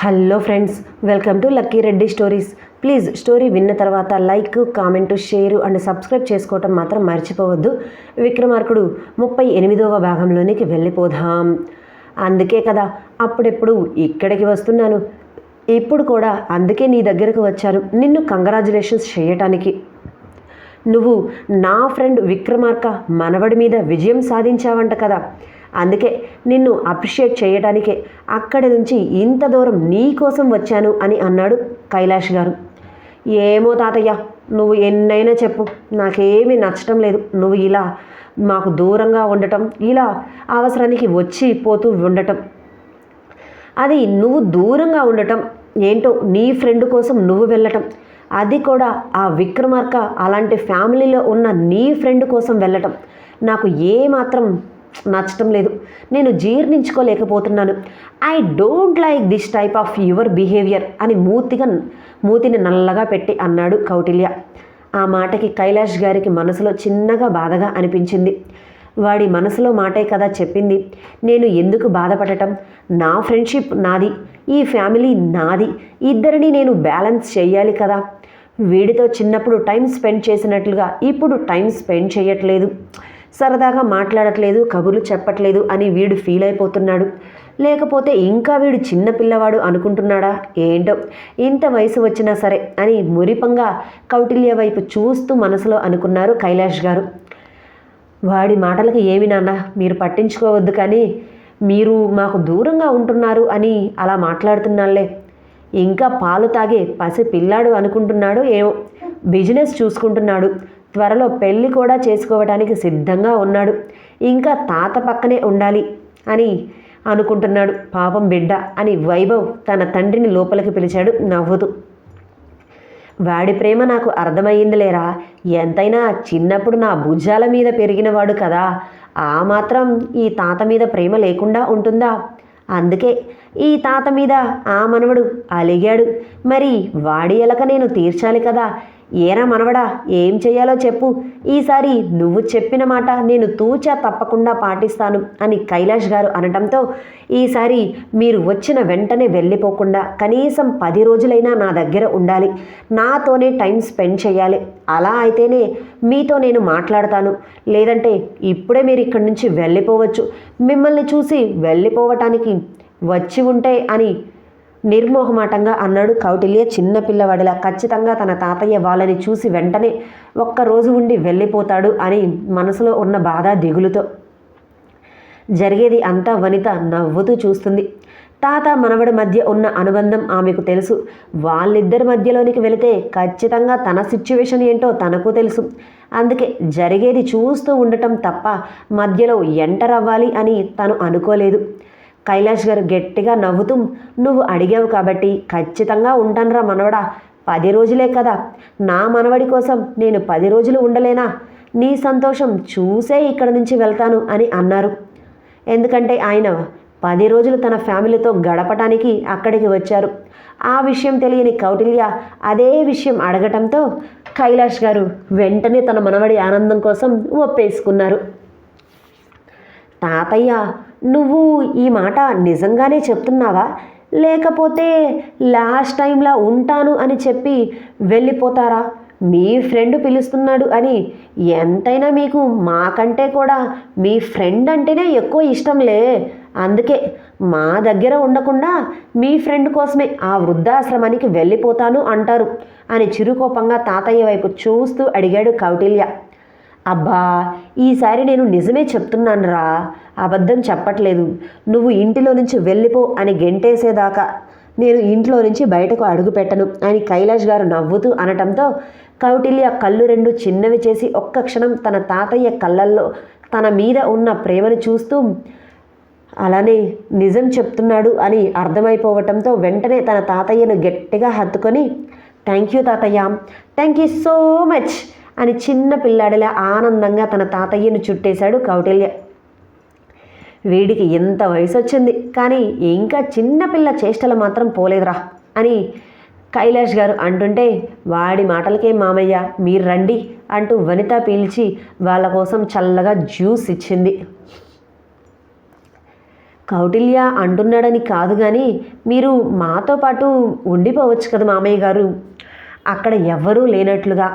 Hello friends welcome to Lucky Reddy stories. Please story విన్న తర్వాత like comment share and subscribe చేసుకోవటం మాత్రం మర్చిపోవద్దు. విక్రమార్కుడు ముప్పై ఎనిమిదవ భాగంలోనికి వెళ్ళిపోదాం. అందుకే కదా అప్పుడెప్పుడు ఇక్కడికి వస్తున్నాను. ఇప్పుడు కూడా అందుకే నీ దగ్గరకు వచ్చాను. నిన్ను కంగ్రాచులేషన్స్ చేయటానికి. నువ్వు నా ఫ్రెండ్ విక్రమార్క మనవడి మీద విజయం సాధించావంట కదా. అందుకే నిన్ను అప్రిషియేట్ చేయడానికే అక్కడి నుంచి ఇంత దూరం నీ కోసం వచ్చాను అని అన్నాడు కైలాష్ గారు. ఏమో తాతయ్య నువ్వు ఎన్నైనా చెప్పు. నాకేమీ నచ్చటం లేదు. నువ్వు ఇలా మాకు దూరంగా ఉండటం ఇలా అవసరానికి వచ్చి పోతూ ఉండటం. అది నువ్వు దూరంగా ఉండటం ఏంటో నీ ఫ్రెండ్ కోసం నువ్వు వెళ్ళటం. అది కూడా ఆ విక్రమార్క అలాంటి ఫ్యామిలీలో ఉన్న నీ ఫ్రెండ్ కోసం వెళ్ళటం. నాకు ఏమాత్రం నచ్చటం లేదు. నేను జీర్ణించుకోలేకపోతున్నాను. I don't like this type of your behaviour అని మూతిగా మూతిని నల్లగా పెట్టి అన్నాడు కౌటిల్య. ఆ మాటకి కైలాష్ గారికి మనసులో చిన్నగా బాధగా అనిపించింది. వాడి మనసులో మాటే కదా చెప్పింది. నేను ఎందుకు బాధపడటం? నా ఫ్రెండ్షిప్ నాది. ఈ ఫ్యామిలీ నాది. ఇద్దరిని నేను బ్యాలెన్స్ చేయాలి కదా. వీడితో చిన్నప్పుడు టైం స్పెండ్ చేసినట్లుగా ఇప్పుడు టైం స్పెండ్ చేయట్లేదు. సరదాగా మాట్లాడట్లేదు కబుర్లు చెప్పట్లేదు అని వీడు ఫీల్ అయిపోతున్నాడు. లేకపోతే ఇంకా వీడు చిన్న పిల్లవాడు అనుకుంటున్నాడా? ఏంటో? ఇంత వయసు వచ్చినా సరే అని మురిపంగా కౌటిల్య వైపు చూస్తూ మనసులో అనుకున్నారు కైలాష్ గారు. వాడి మాటలకు ఏమి నాన్న? మీరు పట్టించుకోవద్దు కానీ మీరు మాకు దూరంగా ఉంటున్నారు అని అలా మాట్లాడుతున్నాళ్ళే. ఇంకా పాలు తాగే పసి పిల్లాడు అనుకుంటున్నాడు ఏమో? బిజినెస్ చూసుకుంటున్నాడు. త్వరలో పెళ్ళి కూడా చేసుకోవడానికి సిద్ధంగా ఉన్నాడు. ఇంకా తాత పక్కనే ఉండాలి అని అనుకుంటున్నాడు పాపం బిడ్డ అని వైభవ్ తన తండ్రిని లోపలికి పిలిచాడు నవ్వుతూ. వాడి ప్రేమ నాకు అర్థమయ్యిందిలేరా? ఎంతైనా చిన్నప్పుడు నా భుజాల మీద పెరిగినవాడు కదా. ఆ మాత్రం ఈ తాత మీద ప్రేమ లేకుండా ఉంటుందా? అందుకే ఈ తాత మీద ఆ మనవడు అలిగాడు. మరి వాడి ఎలక నేను తీర్చాలి కదా? ఏరా మనవడా ఏం చేయాలో చెప్పు. ఈసారి నువ్వు చెప్పిన మాట నేను తూచా తప్పకుండా పాటిస్తాను అని కైలాష్ గారు అనడంతో ఈసారి మీరు వచ్చిన వెంటనే వెళ్ళిపోకుండా కనీసం పది రోజులైనా నా దగ్గర ఉండాలి. నాతోనే టైం స్పెండ్ చేయాలి అలా అయితేనే మీతో నేను మాట్లాడతాను. లేదంటే ఇప్పుడే మీరు ఇక్కడి నుంచి వెళ్ళిపోవచ్చు. మిమ్మల్ని చూసి వెళ్ళిపోవటానికి వచ్చి ఉంటే అని నిర్మోహమాటంగా అన్నాడు కౌటిల్య. చిన్న పిల్లవాడిలా ఖచ్చితంగా తన తాతయ్య వాళ్ళని చూసి వెంటనే ఒక్కరోజు ఉండి వెళ్ళిపోతాడు అని మనసులో ఉన్న బాధ దిగులుతో. జరిగేది అంతా వనిత నవ్వుతూ చూస్తుంది. తాత మనవడి మధ్య ఉన్న అనుబంధం ఆమెకు తెలుసు. వాళ్ళిద్దరి మధ్యలోనికి వెళితే ఖచ్చితంగా తన సిచ్యువేషన్ ఏంటో తనకు తెలుసు. అందుకే జరిగేది చూస్తూ ఉండటం తప్ప మధ్యలో ఎంటర్ అవ్వాలి అని తను అనుకోలేదు. కైలాష్ గారు గట్టిగా నవ్వుతూ నువ్వు అడిగావు కాబట్టి ఖచ్చితంగా ఉంటానురా మనవడా పది రోజులే కదా. నా మనవడి కోసం నేను పది రోజులు ఉండలేనా? నీ సంతోషం చూసే ఇక్కడ నుంచి వెళ్తాను అని అన్నారు. ఎందుకంటే ఆయన పది రోజులు తన ఫ్యామిలీతో గడపటానికి అక్కడికి వచ్చారు. ఆ విషయం తెలియని కౌటిల్య అదే విషయం అడగటంతో కైలాష్ గారు వెంటనే తన మనవడి ఆనందం కోసం ఒప్పేసుకున్నారు. తాతయ్య నువ్వు ఈ మాట నిజంగానే చెప్తున్నావా? లేకపోతే లాస్ట్ టైంలా ఉంటాను అని చెప్పి వెళ్ళిపోతారా? మీ ఫ్రెండ్ పిలుస్తున్నాడు అని ఎంతైనా మీకు మాకంటే కూడా మీ ఫ్రెండ్ అంటేనే ఎక్కువ ఇష్టంలే అందుకే మా దగ్గర ఉండకుండా మీ ఫ్రెండ్ కోసమే ఆ వృద్ధాశ్రమానికి వెళ్ళిపోతాను అంటారు అని చిరుకోపంగా తాతయ్య వైపు చూస్తూ అడిగాడు కౌటిల్య. అబ్బా ఈసారి నేను నిజమే చెప్తున్నానురా. అబద్ధం చెప్పట్లేదు. నువ్వు ఇంటిలో నుంచి వెళ్ళిపో అని గెంటేసేదాకా నేను ఇంట్లో నుంచి బయటకు అడుగుపెట్టను అని కైలాష్ గారు నవ్వుతూ అనటంతో కౌటిల్య కళ్ళు రెండు చిన్నవి చేసి ఒక్క క్షణం తన తాతయ్య కళ్ళల్లో తన మీద ఉన్న ప్రేమను చూస్తూ అలానే నిజం చెప్తున్నాడు అని అర్థమైపోవటంతో వెంటనే తన తాతయ్యను గట్టిగా హత్తుకొని థ్యాంక్ యూ తాతయ్య. Thank you so much. అని చిన్న పిల్లాడిలా ఆనందంగా తన తాతయ్యను చుట్టేశాడు కౌటిల్య. వీడికి ఎంత వయసు వచ్చింది కానీ ఇంకా చిన్నపిల్ల చేష్టలు మాత్రం పోలేదురా అని కైలాష్ గారు అంటుంటే వాడి మాటలకే మామయ్య మీరు రండి అంటూ వనిత పీల్చి వాళ్ళ కోసం చల్లగా జ్యూస్ ఇచ్చింది. కౌటిల్య అంటున్నాడని కాదు కానీ మీరు మాతో పాటు ఉండిపోవచ్చు కదా మామయ్య గారు. అక్కడ ఎవ్వరూ లేనట్లుగా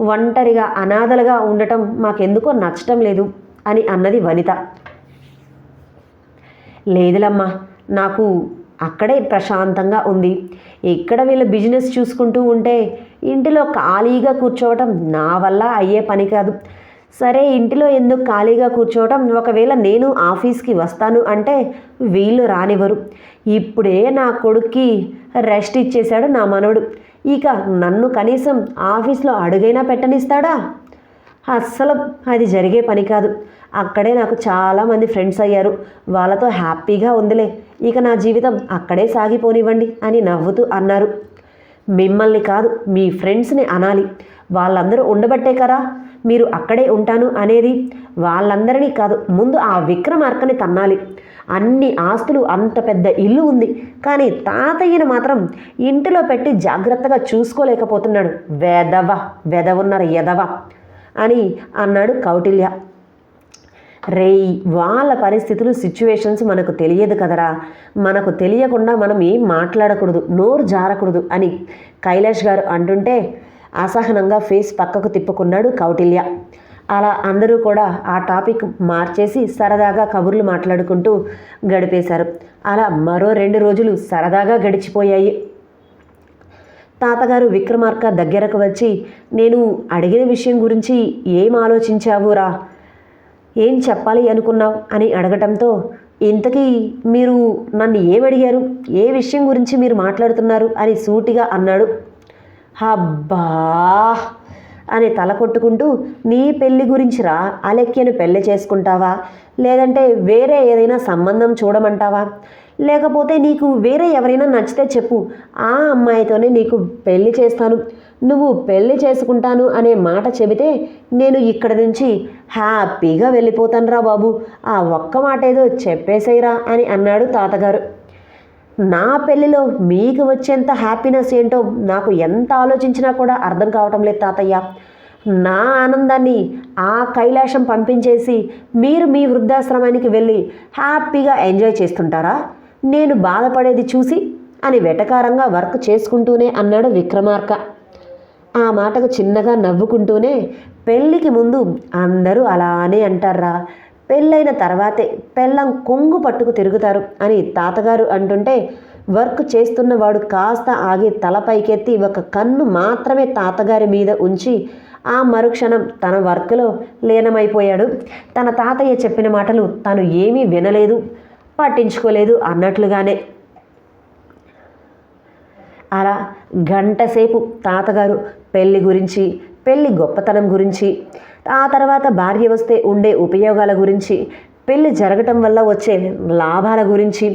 ఒంటరిగా అనాథలుగా ఉండటం మాకెందుకో నచ్చటం లేదు అని అన్నది వనిత. లేదులమ్మా నాకు అక్కడే ప్రశాంతంగా ఉంది. ఇక్కడ వీళ్ళ బిజినెస్ చూసుకుంటూ ఉంటే ఇంటిలో ఖాళీగా కూర్చోవటం నా వల్ల అయ్యే పని కాదు. సరే ఇంటిలో ఎందుకు ఖాళీగా కూర్చోవటం? ఒకవేళ నేను ఆఫీస్కి వస్తాను అంటే వీళ్ళు రానివ్వరు. ఇప్పుడే నా కొడుక్కి రెస్ట్ ఇచ్చేశాడు నా మనవడు. ఇక నన్ను కనీసం ఆఫీస్లో అడుగైనా పెట్టనిస్తాడా? అస్సలు అది జరిగే పని కాదు. అక్కడే నాకు చాలామంది ఫ్రెండ్స్ అయ్యారు. వాళ్ళతో హ్యాపీగా ఉందిలే. ఇక నా జీవితం అక్కడే సాగిపోనివ్వండి అని నవ్వుతూ అన్నారు. మిమ్మల్ని కాదు మీ ఫ్రెండ్స్ని అనాలి. వాళ్ళందరూ ఉండబట్టే కదా. మీరు అక్కడే ఉంటాను అనేది వాళ్ళందరినీ కాదు ముందు ఆ విక్రమార్కని తన్నాలి. అన్ని ఆస్తులు అంత పెద్ద ఇల్లు ఉంది. కానీ తాతయ్యను మాత్రం ఇంటిలో పెట్టి జాగ్రత్తగా చూసుకోలేకపోతున్నాడు. వెదవ వెదవున్నారు ఎదవ అని అన్నాడు కౌటిల్య. రేయ్ వాళ్ళ పరిస్థితులు సిచ్యువేషన్స్ మనకు తెలియదు కదరా. మనకు తెలియకుండా మనం ఏం మాట్లాడకూడదు నోరు జారకూడదు అని కైలాష్ గారు అంటుంటే అసహనంగా ఫేస్ పక్కకు తిప్పుకున్నాడు కౌటిల్య. అలా అందరూ కూడా ఆ టాపిక్ మార్చేసి సరదాగా కబుర్లు మాట్లాడుకుంటూ గడిపేశారు. అలా మరో రెండు రోజులు సరదాగా గడిచిపోయాయి. తాతగారు విక్రమార్క దగ్గరకు వచ్చి నేను అడిగిన విషయం గురించి ఏం ఆలోచించావురా? ఏం చెప్పాలి అనుకున్నావు? అని అడగటంతో ఇంతకీ మీరు నన్ను ఏమడిగారు? ఏ విషయం గురించి మీరు మాట్లాడుతున్నారు? అని సూటిగా అన్నాడు. హబ్బా! అని తల కొట్టుకుంటూ నీ పెళ్ళి గురించి రా అలెక్యను పెళ్ళి చేసుకుంటావా? లేదంటే వేరే ఏదైనా సంబంధం చూడమంటావా? లేకపోతే నీకు వేరే ఎవరైనా నచ్చితే చెప్పు. ఆ అమ్మాయితోనే నీకు పెళ్ళి చేస్తాను. నువ్వు పెళ్ళి చేసుకుంటాను అనే మాట చెబితే నేను ఇక్కడ నుంచి హ్యాపీగా వెళ్ళిపోతానురా బాబు. ఆ ఒక్క మాట ఏదో చెప్పేసేయరా అని అన్నాడు తాతగారు. నా పెళ్ళిలో మీకు వచ్చేంత హ్యాపీనెస్ ఏంటో నాకు ఎంత ఆలోచించినా కూడా అర్థం కావటం లేదు తాతయ్య. నా ఆనందాన్ని ఆ కైలాసం పంపించేసి మీరు మీ వృద్ధాశ్రమానికి వెళ్ళి హ్యాపీగా ఎంజాయ్ చేస్తుంటారా? నేను బాధపడేది చూసి అని వెటకారంగా వర్క్ చేసుకుంటూనే అన్నాడు విక్రమార్క. ఆ మాటకు చిన్నగా నవ్వుకుంటూనే పెళ్ళికి ముందు అందరూ అలానే అంటారా? పెళ్ళైన తర్వాతే పెళ్ళం కొంగు పట్టుకు తిరుగుతారు అని తాతగారు అంటుంటే వర్క్ చేస్తున్నవాడు కాస్త ఆగి తల పైకెత్తి ఒక కన్ను మాత్రమే తాతగారి మీద ఉంచి ఆ మరుక్షణం తన వర్క్లో లీనమైపోయాడు. తన తాతయ్య చెప్పిన మాటలు తను ఏమీ వినలేదు పట్టించుకోలేదు అన్నట్లుగానే. అలా గంటసేపు తాతగారు పెళ్ళి గురించి పెళ్ళి గొప్పతనం గురించి ఆ తర్వాత భార్య వస్తే ఉండే ఉపయోగాల గురించి పెళ్ళి జరగటం వల్ల వచ్చే లాభాల గురించి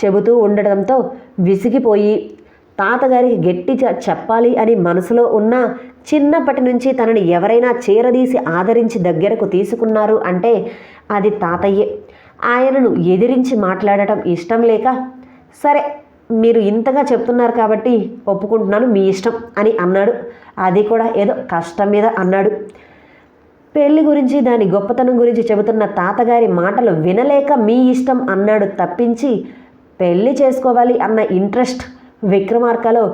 చెబుతూ ఉండటంతో విసిగిపోయి తాతగారికి గట్టి చెప్పాలి అని మనసులో ఉన్న చిన్నప్పటి నుంచి తనని ఎవరైనా చేరదీసి ఆదరించి దగ్గరకు తీసుకున్నారు అంటే అది తాతయ్యే. ఆయనను ఎదిరించి మాట్లాడటం ఇష్టం లేక సరే మీరు ఇంతగా చెప్తున్నారు కాబట్టి ఒప్పుకుంటున్నాను మీ ఇష్టం అని అన్నాడు. అది కూడా ఏదో కష్టం మీద అన్నాడు. పెళ్ళి గురించి దాని గొప్పతనం గురించి చెబుతున్న తాతగారి మాటలు వినలేక మీ ఇష్టం అన్నాడు తప్పించి పెళ్ళి చేసుకోవాలి అన్న ఇంట్రెస్ట్ విక్రమార్కలో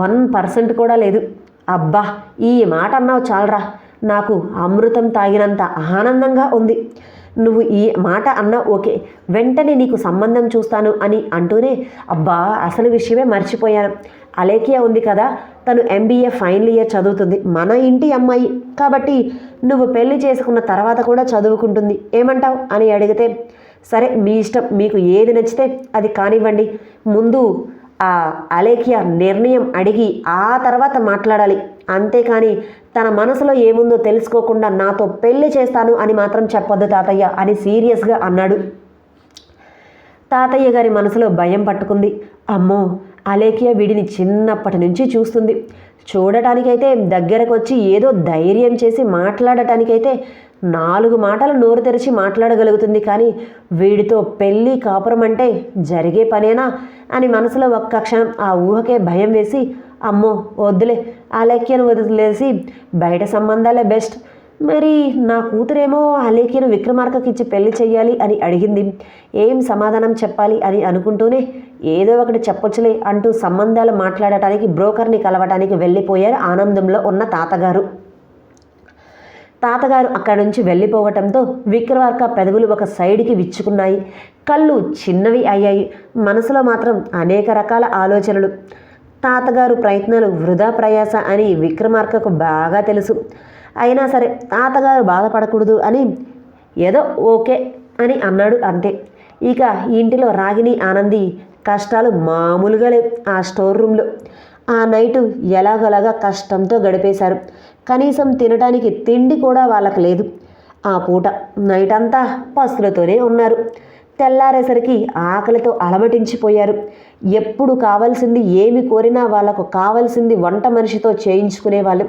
వన్ పర్సెంట్ కూడా లేదు. అబ్బా ఈ మాట అన్నావు చాలరా. నాకు అమృతం తాగినంత ఆనందంగా ఉంది. నువ్వు ఈ మాట అన్నా ఓకే వెంటనే నీకు సంబంధం చూస్తాను అని అంటూనే అబ్బా అసలు విషయమే మర్చిపోయాను. అలేకియా ఉంది కదా తను ఎంబీఏ ఫైనల్ ఇయర్ చదువుతుంది. మన ఇంటి అమ్మాయి. కాబట్టి నువ్వు పెళ్ళి చేసుకున్న తర్వాత కూడా చదువుకుంటుంది. ఏమంటావు? అని అడిగితే సరే మీ ఇష్టం. మీకు ఏది నచ్చితే అది కానివ్వండి. ముందు ఆ అలేఖ్య నిర్ణయం అడిగి ఆ తర్వాత మాట్లాడాలి. అంతేకాని తన మనసులో ఏముందో తెలుసుకోకుండా నాతో పెళ్ళి చేస్తాను అని మాత్రం చెప్పొద్దు తాతయ్య అని సీరియస్గా అన్నాడు. తాతయ్య గారి మనసులో భయం పట్టుకుంది. అమ్మో అలేఖ్య వీడిని చిన్నప్పటి నుంచి చూస్తుంది. చూడటానికైతే దగ్గరకు వచ్చి ఏదో ధైర్యం చేసి మాట్లాడటానికైతే నాలుగు మాటలు నోరు తెరిచి మాట్లాడగలుగుతుంది. కానీ వీడితో పెళ్ళి కాపురం అంటే జరిగే పనేనా అని మనసులో ఒక్క క్షణం ఆ ఊహకే భయం వేసి అమ్మో వద్దులే ఆ లెక్కను వదిలేసి బయట సంబంధాలే బెస్ట్. మరి నా కూతురేమో అలేఖ్యను విక్రమార్కకి ఇచ్చి పెళ్ళి చెయ్యాలి అని అడిగింది. ఏం సమాధానం చెప్పాలి అని అనుకుంటూనే ఏదో ఒకటి చెప్పొచ్చులే అంటూ సంబంధాలు మాట్లాడటానికి బ్రోకర్ని కలవటానికి వెళ్ళిపోయారు ఆనందంలో ఉన్న తాతగారు. తాతగారు అక్కడి నుంచి వెళ్ళిపోవటంతో విక్రమార్క పెదవులు ఒక సైడ్కి విచ్చుకున్నాయి. కళ్ళు చిన్నవి అయ్యాయి. మనసులో మాత్రం అనేక రకాల ఆలోచనలు. తాతగారు ప్రయత్నాలు వృధా ప్రయాస అని విక్రమార్కకు బాగా తెలుసు. అయినా సరే తాతగారు బాధపడకూడదు అని ఏదో ఓకే అని అన్నాడు అంతే. ఇక ఇంటిలో రాగిని ఆనంది కష్టాలు మామూలుగా లేవు ఆ స్టోర్ రూమ్లో. ఆ నైటు ఎలాగలాగా కష్టంతో గడిపేశారు. కనీసం తినడానికి తిండి కూడా వాళ్ళకు లేదు. ఆ పూట నైట్ అంతా పసులతోనే ఉన్నారు. తెల్లారేసరికి ఆకలితో అలమటించిపోయారు. ఎప్పుడు కావాల్సింది ఏమి కోరినా వాళ్ళకు కావాల్సింది వంట మనిషితో చేయించుకునేవాళ్ళు.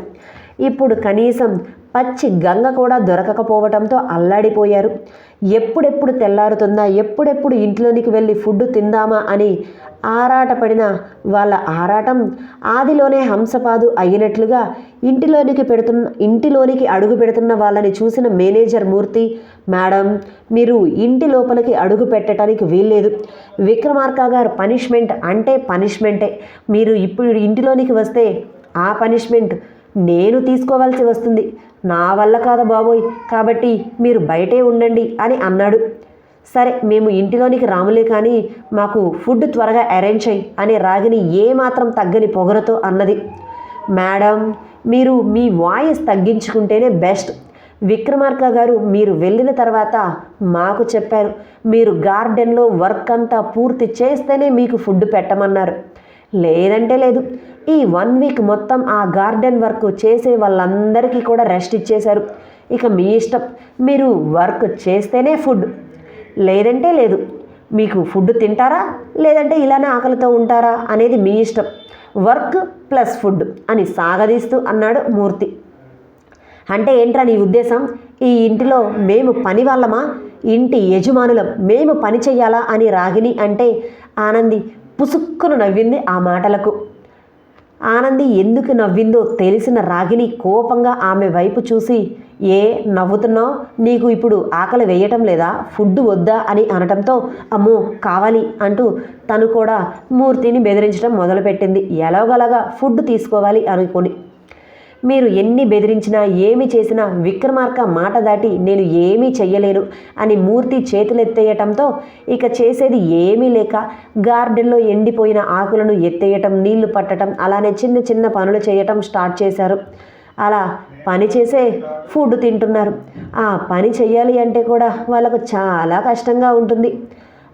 ఇప్పుడు కనీసం పచ్చి గంగ కూడా దొరకకపోవటంతో అల్లాడిపోయారు. ఎప్పుడెప్పుడు తెల్లారుతుందా? ఎప్పుడెప్పుడు ఇంట్లోనికి వెళ్ళి ఫుడ్ తిందామా అని ఆరాటపడిన వాళ్ళ ఆరాటం ఆదిలోనే హంసపాదు అయినట్లుగా ఇంటిలోనికి పెడుతున్న ఇంటిలోనికి అడుగు పెడుతున్న వాళ్ళని చూసిన మేనేజర్ మూర్తి మేడం మీరు ఇంటి లోపలికి అడుగు పెట్టడానికి వీల్లేదు. విక్రమార్క గారు పనిష్మెంట్ అంటే పనిష్మెంటే. మీరు ఇప్పుడు ఇంటిలోనికి వస్తే ఆ పనిష్మెంట్ నేను తీసుకోవాల్సి వస్తుంది. నా వల్ల కాదు బాబోయ్. కాబట్టి మీరు బయటే ఉండండి అని అన్నాడు. సరే మేము ఇంటిలోనికి రాములే కానీ మాకు ఫుడ్ త్వరగా అరేంజ్ అయ్యి అని రాగిని ఏమాత్రం తగ్గని పొగరతో అన్నది. మేడం మీరు మీ వాయిస్ తగ్గించుకుంటేనే బెస్ట్. విక్రమార్క గారు మీరు వెళ్ళిన తర్వాత మాకు చెప్పారు. మీరు గార్డెన్లో వర్క్ అంతా పూర్తి చేస్తేనే మీకు ఫుడ్ పెట్టమన్నారు. లేదంటే లేదు. ఈ వన్ వీక్ మొత్తం ఆ గార్డెన్ వర్క్ చేసే వాళ్ళందరికీ కూడా రెస్ట్ ఇచ్చేశారు. ఇక మీ ఇష్టం మీరు వర్క్ చేస్తేనే ఫుడ్. లేదంటే లేదు. మీకు ఫుడ్ తింటారా? లేదంటే ఇలానే ఆకలితో ఉంటారా అనేది మీ ఇష్టం. వర్క్ ప్లస్ ఫుడ్ అని సాగదీస్తూ అన్నాడు మూర్తి. అంటే ఏంట్రా నీ ఉద్దేశం? ఈ ఇంటిలో మేము పని వాళ్ళమా? ఇంటి యజమానులం మేము పని చెయ్యాలా అని రాగిని అంటే ఆనంది పుసుక్కును నవ్వింది ఆ మాటలకు. ఆనంది ఎందుకు నవ్విందో తెలిసిన రాగిని కోపంగా ఆమె వైపు చూసి ఏ నవ్వుతున్నావు? నీకు ఇప్పుడు ఆకలి వేయటం లేదా? ఫుడ్ వద్దా? అని అనటంతో అమ్మో కావాలి అంటూ తను కూడా మూర్తిని బెదిరించడం మొదలుపెట్టింది. ఎలాగోలాగా ఫుడ్ తీసుకోవాలి అనుకొని మీరు ఎన్ని బెదిరించినా ఏమి చేసినా విక్రమార్క మాట దాటి నేను ఏమీ చెయ్యలేను అని మూర్తి చేతులెత్తేయటంతో ఇక చేసేది ఏమీ లేక గార్డెన్లో ఎండిపోయిన ఆకులను ఎత్తేయటం నీళ్ళు పట్టడం అలానే చిన్న చిన్న పనులు చేయటం స్టార్ట్ చేశారు. అలా పని చేసే ఫుడ్ తింటున్నారు. ఆ పని చెయ్యాలి అంటే కూడా వాళ్ళకు చాలా కష్టంగా ఉంటుంది.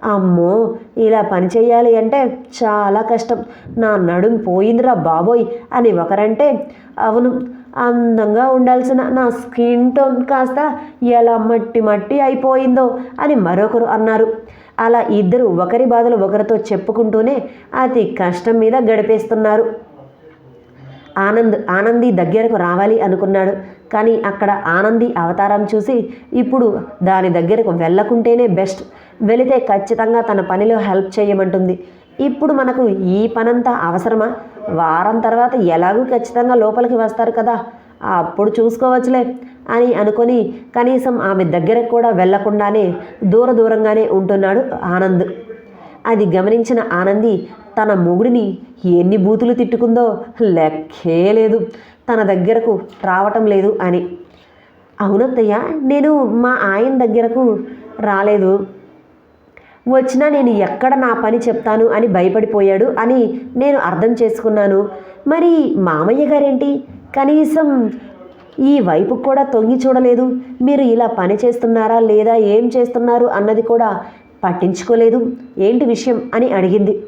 అమ్మో ఇలా పని చేయాలి అంటే చాలా కష్టం. నా నడుం పోయిందిరా బాబోయ్ అని ఒకరంటే అవును అందంగా ఉండాల్సిన నా స్కిన్ టోన్ కాస్త ఎలా మట్టి మట్టి అయిపోయిందో అని మరొకరు అన్నారు. అలా ఇద్దరు ఒకరి బాధలు ఒకరితో చెప్పుకుంటూనే అతి కష్టం మీద గడిపేస్తున్నారు. ఆనంద్ ఆనంది దగ్గరకు రావాలి అనుకున్నాడు. కానీ అక్కడ ఆనంది అవతారం చూసి ఇప్పుడు దాని దగ్గరకు వెళ్ళకుంటేనే బెస్ట్. వెళితే ఖచ్చితంగా తన పనిలో హెల్ప్ చేయమంటుంది. ఇప్పుడు మనకు ఈ పనంతా అవసరమా? వారం తర్వాత ఎలాగూ ఖచ్చితంగా లోపలికి వస్తారు కదా. అప్పుడు చూసుకోవచ్చులే అని అనుకొని కనీసం ఆమె దగ్గరకు కూడా వెళ్ళకుండానే దూర దూరంగానే ఉంటున్నాడు ఆనంద్. అది గమనించిన ఆనంది తన మొగుడిని ఎన్ని బూతులు తిట్టుకుందో లెక్కే లేదు. తన దగ్గరకు రావటం లేదు అని. అవునత్తయ్య నేను మా ఆయన దగ్గరకు రాలేదు. వచ్చినా నేను ఎక్కడ నా పని చెప్తాను అని భయపడిపోయాడు అని నేను అర్థం చేసుకున్నాను. మరి మామయ్య గారేంటి? కనీసం ఈ వైపు కూడా తొంగి చూడలేదు. మీరు ఇలా పని చేస్తున్నారా లేదా ఏం చేస్తున్నారు అన్నది కూడా పట్టించుకోలేదు. ఏంటి విషయం అని అడిగింది.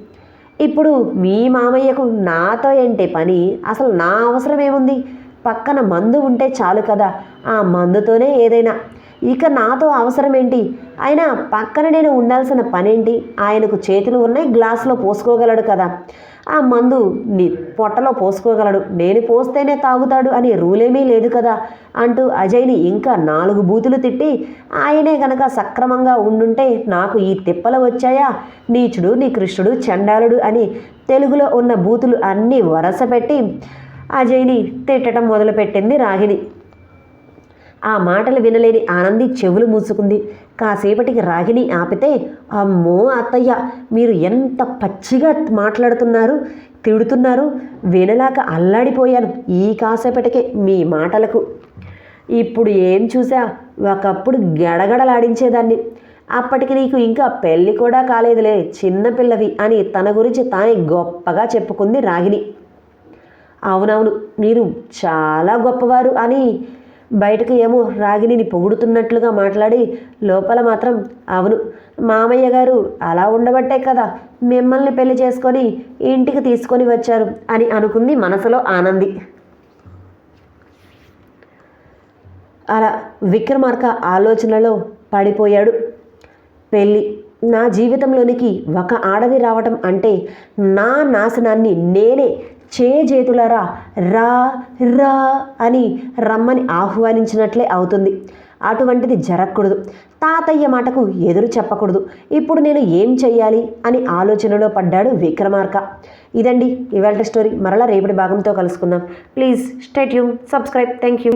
ఇప్పుడు మీ మామయ్యకు నాతో ఏంటి పని? అసలు నా అవసరం ఏముంది? పక్కన మందు ఉంటే చాలు కదా. ఆ మందుతోనే ఏదైనా ఇక నాతో అవసరం ఏంటి ఆయన పక్కన నేను ఉండాల్సిన పనేంటి? ఆయనకు చేతులు ఉన్నాయి గ్లాసులో పోసుకోగలడు కదా. ఆ మందు నీ పొట్టలో పోసుకోగలడు. నేను పోస్తేనే తాగుతాడు అని రూలేమీ లేదు కదా అంటూ అజయ్ని ఇంకా నాలుగు బూతులు తిట్టి ఆయనే గనక సక్రమంగా ఉండుంటే నాకు ఈ తిప్పలు వచ్చాయా? నీచుడు నీ కృష్ణుడు చండాలుడు అని తెలుగులో ఉన్న బూతులు అన్నీ వరసపెట్టి అజయ్ని తిట్టడం మొదలుపెట్టింది రాగిణి. ఆ మాటలు వినలేని ఆనంది చెవులు మూసుకుంది. కాసేపటికి రాగిని ఆపితే అమ్మో అత్తయ్య మీరు ఎంత పచ్చిగా మాట్లాడుతున్నారు తిడుతున్నారు వినలాక అల్లాడిపోయాను ఈ కాసేపటికే మీ మాటలకు. ఇప్పుడు ఏం చూసా ఒకప్పుడు గడగడలాడించేదాన్ని. అప్పటికి నీకు ఇంకా పెళ్ళి కూడా కాలేదులే చిన్నపిల్లవి అని తన గురించి తానే గొప్పగా చెప్పుకుంది రాగిని అవునవును మీరు చాలా గొప్పవారు అని బయటకు ఏమో రాగిణిని పొగుడుతున్నట్లుగా మాట్లాడి లోపల మాత్రం అవును మామయ్య గారు అలా ఉండబట్టే కదా మిమ్మల్ని పెళ్ళి చేసుకొని ఇంటికి తీసుకొని వచ్చారు అని అనుకుంది మనసులో ఆనంది. అలా విక్రమార్క ఆలోచనలో పడిపోయాడు. పెళ్ళి నా జీవితంలోనికి ఒక ఆడది రావటం అంటే నా నాశనాన్ని నేనే చేజేతులరా? రా రా అని రమ్మని ఆహ్వానించినట్లే అవుతుంది. అటువంటిది జరగకూడదు. తాతయ్య మాటకు ఎదురు చెప్పకూడదు. ఇప్పుడు నేను ఏం చెయ్యాలి? అని ఆలోచనలో పడ్డాడు విక్రమార్క. ఇదండి ఇవాళ స్టోరీ. మరలా రేపటి భాగంతో కలుసుకుందాం. Please stay tuned subscribe. Thank you